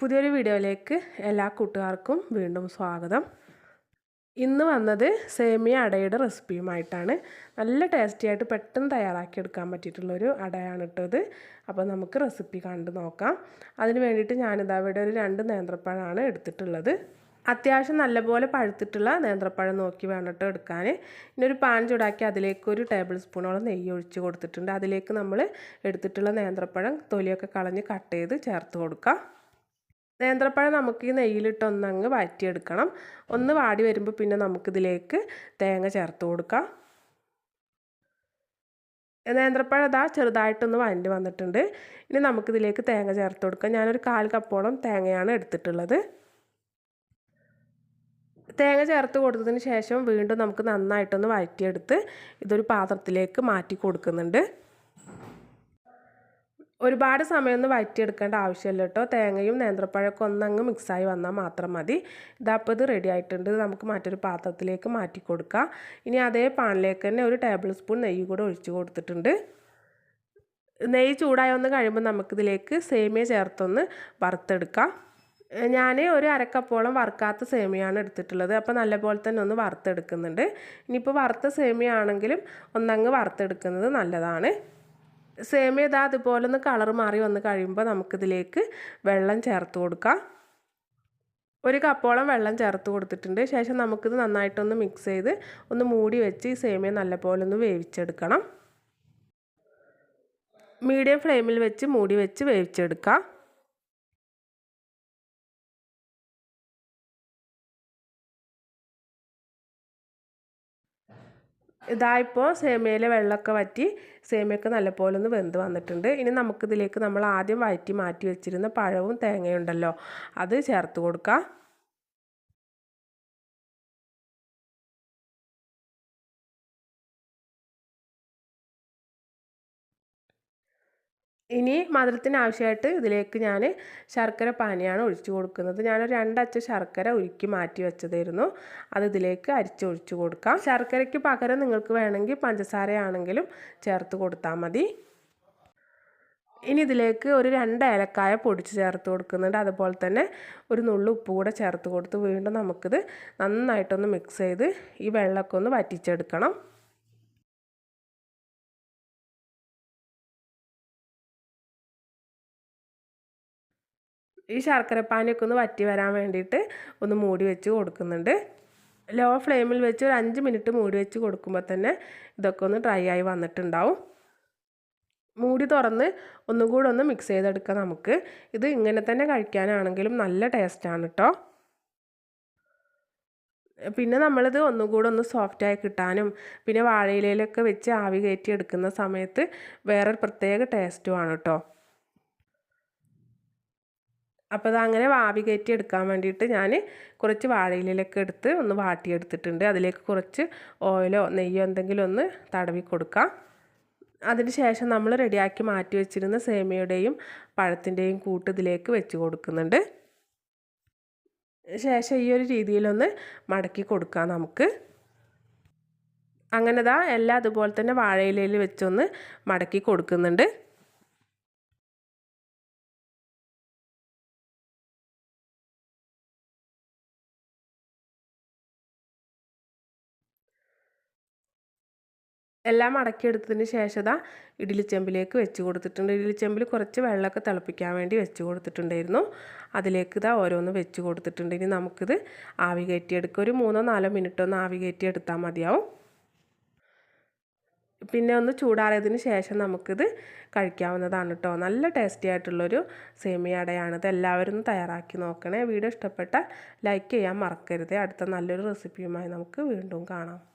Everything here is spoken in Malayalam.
പുതിയൊരു വീഡിയോയിലേക്ക് എല്ലാ കൂട്ടുകാർക്കും വീണ്ടും സ്വാഗതം. ഇന്ന് വന്നത് സേമിയ അടയുടെ റെസിപ്പിയുമായിട്ടാണ്. നല്ല ടേസ്റ്റി ആയിട്ട് പെട്ടെന്ന് തയ്യാറാക്കി എടുക്കാൻ പറ്റിയിട്ടുള്ളൊരു അടയാണ് ഇട്ടത് അപ്പോൾ നമുക്ക് റെസിപ്പി കണ്ടു നോക്കാം. അതിന് വേണ്ടിയിട്ട് ഞാനിതാ ഇവിടെ ഒരു രണ്ട് നേന്ത്രപ്പഴമാണ് എടുത്തിട്ടുള്ളത്. അത്യാവശ്യം നല്ലപോലെ പഴുത്തിട്ടുള്ള നേന്ത്രപ്പഴം നോക്കി വേണം കേട്ടോ എടുക്കാൻ ഇനി ഒരു പാൻ ചൂടാക്കി അതിലേക്ക് ഒരു ടേബിൾ സ്പൂണോളം നെയ്യ് ഒഴിച്ച് കൊടുത്തിട്ടുണ്ട്. അതിലേക്ക് നമ്മൾ എടുത്തിട്ടുള്ള നേന്ത്രപ്പഴം തൊലിയൊക്കെ കളഞ്ഞ് കട്ട് ചെയ്ത് ചേർത്ത് കൊടുക്കാം. നേന്ത്രപ്പഴം നമുക്ക് ഈ നെയ്യിലിട്ട് ഒന്നങ്ങ് വഴറ്റിയെടുക്കണം. ഒന്ന് വാടി വരുമ്പോൾ പിന്നെ നമുക്കിതിലേക്ക് തേങ്ങ ചേർത്ത് കൊടുക്കാം. നേന്ത്രപ്പഴം ഇതാ ചെറുതായിട്ടൊന്ന് വഴണ്ടി വന്നിട്ടുണ്ട്. ഇനി നമുക്കിതിലേക്ക് തേങ്ങ ചേർത്ത് കൊടുക്കാം. ഞാനൊരു കാൽ കപ്പോളം തേങ്ങയാണ് എടുത്തിട്ടുള്ളത്. തേങ്ങ ചേർത്ത് കൊടുത്തതിന് ശേഷം വീണ്ടും നമുക്ക് നന്നായിട്ടൊന്ന് വഴറ്റിയെടുത്ത് ഇതൊരു പാത്രത്തിലേക്ക് മാറ്റി കൊടുക്കുന്നുണ്ട്. ഒരുപാട് സമയമൊന്നും വഴറ്റിയെടുക്കേണ്ട ആവശ്യമില്ല കേട്ടോ. തേങ്ങയും നേന്ത്രപ്പഴമൊക്കെ ഒന്നങ്ങ് മിക്സായി വന്നാൽ മാത്രം മതി. ഇതപ്പോൾ ഇത് റെഡി ആയിട്ടുണ്ട്. നമുക്ക് മറ്റൊരു പാത്രത്തിലേക്ക് മാറ്റി കൊടുക്കാം. ഇനി അതേ പാനിലേക്ക് തന്നെ ഒരു ടേബിൾ സ്പൂൺ നെയ്യ് കൂടെ ഒഴിച്ച് കൊടുത്തിട്ടുണ്ട്. നെയ്യ് ചൂടായി വന്ന് കഴിയുമ്പോൾ നമുക്കിതിലേക്ക് സേമിയ ചേർത്തൊന്ന് വറുത്തെടുക്കാം. ഞാൻ ഒരു അരക്കപ്പോളം വറുക്കാത്ത സേമിയാണ് എടുത്തിട്ടുള്ളത്. അപ്പോൾ നല്ലപോലെ തന്നെ ഒന്ന് വറുത്തെടുക്കുന്നുണ്ട്. ഇനിയിപ്പോൾ വറുത്ത സേമിയ ആണെങ്കിലും ഒന്നങ്ങ് വറുത്തെടുക്കുന്നത് നല്ലതാണ്. സേമിയ ഇതാ അതുപോലെ ഒന്ന് കളർ മാറി വന്ന് കഴിയുമ്പോൾ നമുക്കിതിലേക്ക് വെള്ളം ചേർത്ത് കൊടുക്കാം. ഒരു കപ്പോളം വെള്ളം ചേർത്ത് കൊടുത്തിട്ടുണ്ട്. ശേഷം നമുക്കിത് നന്നായിട്ടൊന്ന് മിക്സ് ചെയ്ത് ഒന്ന് മൂടി വെച്ച് ഈ സേമിയ നല്ലപോലെ ഒന്ന് വേവിച്ചെടുക്കണം. മീഡിയം ഫ്ലെയിമിൽ വെച്ച് മൂടി വെച്ച് വേവിച്ചെടുക്കാം. ഇതായിപ്പോൾ സേമിയയിലെ വെള്ളമൊക്കെ വറ്റി സേമിയൊക്കെ നല്ലപോലെ ഒന്ന് വെന്ത് വന്നിട്ടുണ്ട്. ഇനി നമുക്കിതിലേക്ക് നമ്മൾ ആദ്യം വയറ്റി മാറ്റി വെച്ചിരുന്ന പഴവും തേങ്ങയുണ്ടല്ലോ അത് ചേർത്ത് കൊടുക്കാം. ഇനി മധുരത്തിന് ആവശ്യമായിട്ട് ഇതിലേക്ക് ഞാൻ ശർക്കര പാനിയാണ് ഒഴിച്ചു കൊടുക്കുന്നത്. ഞാനൊരു രണ്ടച്ച ശർക്കര ഉരുക്കി മാറ്റി വെച്ചതായിരുന്നു. അത് ഇതിലേക്ക് അരിച്ചൊഴിച്ചു കൊടുക്കാം. ശർക്കരയ്ക്ക് പകരം നിങ്ങൾക്ക് വേണമെങ്കിൽ പഞ്ചസാരയാണെങ്കിലും ചേർത്ത് കൊടുത്താൽ മതി. ഇനി ഇതിലേക്ക് ഒരു രണ്ട് ഏലക്കായ പൊടിച്ച് ചേർത്ത് കൊടുക്കുന്നുണ്ട്. അതുപോലെ തന്നെ ഒരു നുള്ളു ഉപ്പ് കൂടെ ചേർത്ത് കൊടുത്ത് വീണ്ടും നമുക്കിത് നന്നായിട്ടൊന്ന് മിക്സ് ചെയ്ത് ഈ വെള്ളമൊക്കെ ഒന്ന് വറ്റിച്ചെടുക്കണം. ഈ ശർക്കരപ്പാനിയൊക്കെ ഒന്ന് വറ്റി വരാൻ വേണ്ടിയിട്ട് ഒന്ന് മൂടി വെച്ച് കൊടുക്കുന്നുണ്ട്. ലോ ഫ്ലെയിമിൽ വെച്ച് ഒരു അഞ്ച് മിനിറ്റ് മൂടി വെച്ച് കൊടുക്കുമ്പോൾ തന്നെ ഇതൊക്കെ ഒന്ന് ഡ്രൈ ആയി വന്നിട്ടുണ്ടാവും. മൂടി തുറന്ന് ഒന്നും കൂടെ ഒന്ന് മിക്സ് ചെയ്തെടുക്കാം നമുക്ക്. ഇത് ഇങ്ങനെ തന്നെ കഴിക്കാനാണെങ്കിലും നല്ല ടേസ്റ്റാണ് കേട്ടോ പിന്നെ നമ്മളിത് ഒന്നും കൂടെ ഒന്ന് സോഫ്റ്റായി കിട്ടാനും പിന്നെ വാഴയിലയിലൊക്കെ വെച്ച് ആവി കയറ്റി എടുക്കുന്ന സമയത്ത് വേറൊരു പ്രത്യേക ടേസ്റ്റുമാണ് കേട്ടോ അപ്പോൾ അത് അങ്ങനെ വാവി കയറ്റി എടുക്കാൻ വേണ്ടിയിട്ട് ഞാൻ കുറച്ച് വാഴയിലൊക്കെ എടുത്ത് ഒന്ന് വാട്ടിയെടുത്തിട്ടുണ്ട്. അതിലേക്ക് കുറച്ച് ഓയിലോ നെയ്യോ എന്തെങ്കിലും ഒന്ന് തടവി കൊടുക്കാം. അതിന് ശേഷം നമ്മൾ റെഡിയാക്കി മാറ്റി വെച്ചിരുന്ന സേമിയയുടെയും പഴത്തിന്റെയും കൂട്ട് ഇതിലേക്ക് വെച്ച് കൊടുക്കുന്നുണ്ട്. ശേഷം ഈ ഒരു രീതിയിലൊന്ന് മടക്കി കൊടുക്കാം നമുക്ക്. അങ്ങനെതാ എല്ലാം അതുപോലെ തന്നെ വാഴയിലയിൽ വെച്ചൊന്ന് മടക്കി കൊടുക്കുന്നുണ്ട്. എല്ലാം മടക്കിയെടുത്തതിന് ശേഷം ഇതാ ഇഡ്ഡലിച്ചെമ്പിലേക്ക് വെച്ച് കൊടുത്തിട്ടുണ്ട്. ഇഡ്ഡലിച്ചെമ്പിൽ കുറച്ച് വെള്ളമൊക്കെ തിളപ്പിക്കാൻ വേണ്ടി വെച്ച് കൊടുത്തിട്ടുണ്ടായിരുന്നു. അതിലേക്ക് ഇതാ ഓരോന്ന് വെച്ച് കൊടുത്തിട്ടുണ്ട്. ഇനി നമുക്കിത് ആവി കയറ്റിയെടുക്കുക ഒരു മൂന്നോ നാലോ മിനിറ്റ് ഒന്ന് ആവി കയറ്റിയെടുത്താൽ മതിയാവും. പിന്നെ ഒന്ന് ചൂടാറിയതിന് ശേഷം നമുക്കിത് കഴിക്കാവുന്നതാണ് കേട്ടോ നല്ല ടേസ്റ്റി ആയിട്ടുള്ളൊരു സേമിയ അടയാണിത് എല്ലാവരും തയ്യാറാക്കി നോക്കണേ. വീഡിയോ ഇഷ്ടപ്പെട്ടാൽ ലൈക്ക് ചെയ്യാൻ മറക്കരുത്. അടുത്ത നല്ലൊരു റെസിപ്പിയുമായി നമുക്ക് വീണ്ടും കാണാം.